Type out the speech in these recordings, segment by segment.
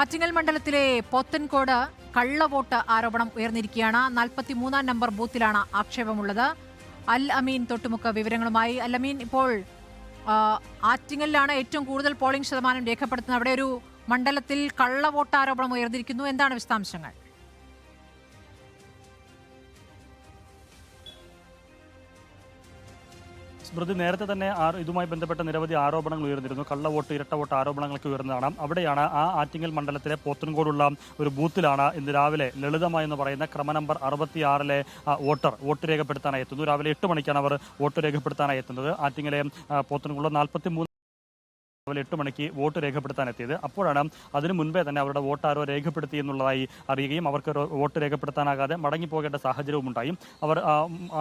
ആറ്റിങ്ങൽ മണ്ഡലത്തിലെ പോത്തൻകോട് കള്ളവോട്ട് ആരോപണം ഉയർന്നിരിക്കുകയാണ്. നാൽപ്പത്തി മൂന്നാം നമ്പർ ബൂത്തിലാണ് ആക്ഷേപമുള്ളത്. അൽ അമീൻ തൊട്ടുമുക്ക വിവരങ്ങളുമായി. അൽ അമീൻ ഇപ്പോൾ ആറ്റിങ്ങലിലാണ് ഏറ്റവും കൂടുതൽ പോളിംഗ് ശതമാനം രേഖപ്പെടുത്തുന്നത്. അവിടെ ഒരു മണ്ഡലത്തിൽ കള്ളവോട്ട് ആരോപണം ഉയർന്നിരിക്കുന്നു. എന്താണ് വിശദാംശങ്ങൾ? സ്മൃതി നേരത്തെ തന്നെ ഇതുമായി ബന്ധപ്പെട്ട നിരവധി ആരോപണങ്ങൾ ഉയർന്നിരുന്നു. കള്ളവോട്ട് ഇരട്ടവോട്ട് ആരോപണങ്ങളൊക്കെ ഉയർന്നതാണ്. അവിടെയാണ് ആ ആറ്റിങ്ങൽ മണ്ഡലത്തിലെ പോത്തൻകോടുള്ള ഒരു ബൂത്തിലാണ് ഇന്ന് രാവിലെ ലളിതമായി എന്ന് പറയുന്ന ക്രമ നമ്പർ അറുപത്തിയാറിലെ വോട്ടർ വോട്ട് രേഖപ്പെടുത്താനായി എത്തുന്നു രാവിലെ എട്ട് മണിക്കാണ് അവർ വോട്ട് രേഖപ്പെടുത്താനായി എത്തുന്നത്. ആറ്റിങ്ങലെ പോത്തൻകോട് നാൽപ്പത്തി രാവിലെ എട്ട് മണിക്ക് വോട്ട് രേഖപ്പെടുത്താൻ എത്തിയത്. അപ്പോഴാണ് അതിനു മുൻപേ തന്നെ അവരുടെ വോട്ട് ആരോ രേഖപ്പെടുത്തി എന്നുള്ളതായി അറിയുകയും അവർക്ക് വോട്ട് രേഖപ്പെടുത്താനാകാതെ മടങ്ങി പോകേണ്ട സാഹചര്യവും ഉണ്ടായി. അവർ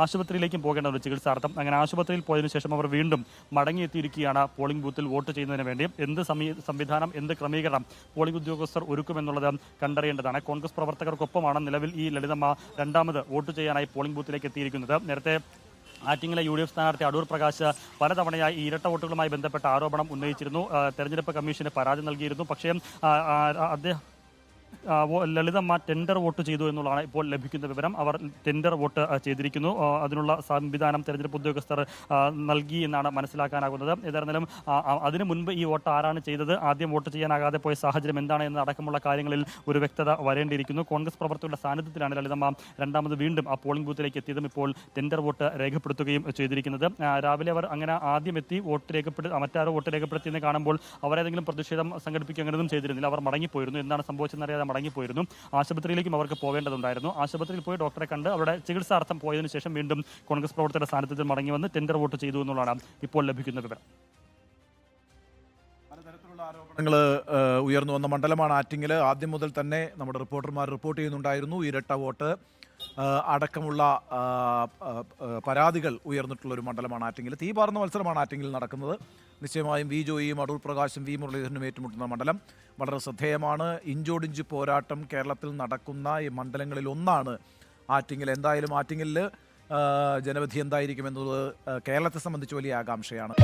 ആശുപത്രിയിലേക്കും പോകേണ്ട ഒരു ചികിത്സാർത്ഥം. അങ്ങനെ ആശുപത്രിയിൽ പോയതിനു ശേഷം അവർ വീണ്ടും മടങ്ങിയെത്തിയിരിക്കുകയാണ് പോളിംഗ് ബൂത്തിൽ വോട്ട് ചെയ്യുന്നതിന് വേണ്ടി. എന്ത് സംവിധാനം എന്ത് ക്രമീകരണം പോളിംഗ് ഉദ്യോഗസ്ഥർ ഒരുക്കുമെന്നുള്ളത് കണ്ടറിയേണ്ടതാണ്. കോൺഗ്രസ് പ്രവർത്തകർക്കൊപ്പമാണ് നിലവിൽ ഈ ലളിതമ്മ രണ്ടാമത് വോട്ട് ചെയ്യാനായി പോളിംഗ് ബൂത്തിലേക്ക് എത്തിയിരിക്കുന്നത്. നേരത്തെ ആറ്റിങ്ങിലെ യു ഡി എഫ് സ്ഥാനാർത്ഥി അടൂർ പ്രകാശ് പലതവണയായി ഇരട്ട വോട്ടുകളുമായി ബന്ധപ്പെട്ട ആരോപണം ഉന്നയിച്ചിരുന്നു. തെരഞ്ഞെടുപ്പ് കമ്മീഷന് പരാതി നൽകിയിരുന്നു. പക്ഷേ അദ്ദേഹം ലളിതമ്മ ടെൻഡർ വോട്ട് ചെയ്തു എന്നുള്ളതാണ് ഇപ്പോൾ ലഭിക്കുന്ന വിവരം. അവർ ടെൻഡർ വോട്ട് ചെയ്തിരിക്കുന്നു. അതിനുള്ള സംവിധാനം തെരഞ്ഞെടുപ്പ് ഉദ്യോഗസ്ഥർ നൽകി എന്നാണ് മനസ്സിലാക്കാനാകുന്നത്. ഏതായിരുന്നാലും അതിനു മുൻപ് ഈ വോട്ട് ആരാണ് ചെയ്തത്? ആദ്യം വോട്ട് ചെയ്യാനാകാതെ പോയ സാഹചര്യം എന്താണ് എന്ന അടക്കമുള്ള കാര്യങ്ങളിൽ ഒരു വ്യക്തത വരേണ്ടിയിരിക്കുന്നു. കോൺഗ്രസ് പ്രവർത്തകരുടെ സാന്നിധ്യത്തിലാണ് ലളിതമ്മ രണ്ടാമത് വീണ്ടും ആ പോളിംഗ് ബൂത്തിലേക്ക് എത്തിയതും ഇപ്പോൾ ടെൻഡർ വോട്ട് രേഖപ്പെടുത്തുകയും ചെയ്തിരിക്കുന്നത്. രാവിലെ അവർ അങ്ങനെ ആദ്യം എത്തി വോട്ട് രേഖപ്പെടുത്തി മറ്റാരോ വോട്ട് രേഖപ്പെടുത്തിയെന്ന് കാണുമ്പോൾ അവരേതെങ്കിലും പ്രതിഷേധം സംഘടിപ്പിക്കുക അങ്ങനെയൊന്നും ചെയ്തിരുന്നില്ല. അവർ മടങ്ങിപ്പോയിരുന്നു. എന്താണ് സംഭവിച്ചതെന്നറിയാതെ മടങ്ങിപ്പോയിരുന്നു ആശുപത്രിയിലേക്കും അവർക്ക് പോകേണ്ടതുണ്ടായിരുന്നു ആശുപത്രിയിൽ പോയി ഡോക്ടറെ കണ്ട് അവരുടെ ചികിത്സാർത്ഥം പോയതിനു ശേഷം വീണ്ടും കോൺഗ്രസ് പ്രവർത്തകരുടെ സാന്നിധ്യത്തിൽ മടങ്ങി വന്ന് ടെൻഡർ വോട്ട് ചെയ്തു എന്നുള്ളതാണ് ഇപ്പോൾ ലഭിക്കുന്ന വിവരം. പലതരത്തിലുള്ള ആരോപണങ്ങൾ ഉയർന്നു വന്ന മണ്ഡലമാണ് ആറ്റിങ്ങിൽ ആദ്യം മുതൽ തന്നെ നമ്മുടെ റിപ്പോർട്ടർമാർ റിപ്പോർട്ട് ചെയ്യുന്നുണ്ടായിരുന്നു. ഇരട്ട വോട്ട് അടക്കമുള്ള പരാതികൾ ഉയർന്നിട്ടുള്ള ഒരു മണ്ഡലമാണ് ആറ്റിങ്ങിൽ തീ പാർന്ന മത്സരമാണ് ആറ്റിങ്ങിൽ നടക്കുന്നത്. നിശ്ചയമായും വി ജോയിയും അടൂർ പ്രകാശും വി മുരളീധരനും ഏറ്റുമുട്ടുന്ന മണ്ഡലം വളരെ ശ്രദ്ധേയമാണ്. ഇഞ്ചോടിഞ്ച് പോരാട്ടം കേരളത്തിൽ നടക്കുന്ന ഈ മണ്ഡലങ്ങളിൽ ഒന്നാണ് ആറ്റിങ്ങൽ. എന്തായാലും ആറ്റിങ്ങിൽ ജനവിധി എന്തായിരിക്കും എന്നത് കേരളത്തെ സംബന്ധിച്ച് വലിയ ആകാംക്ഷയാണ്.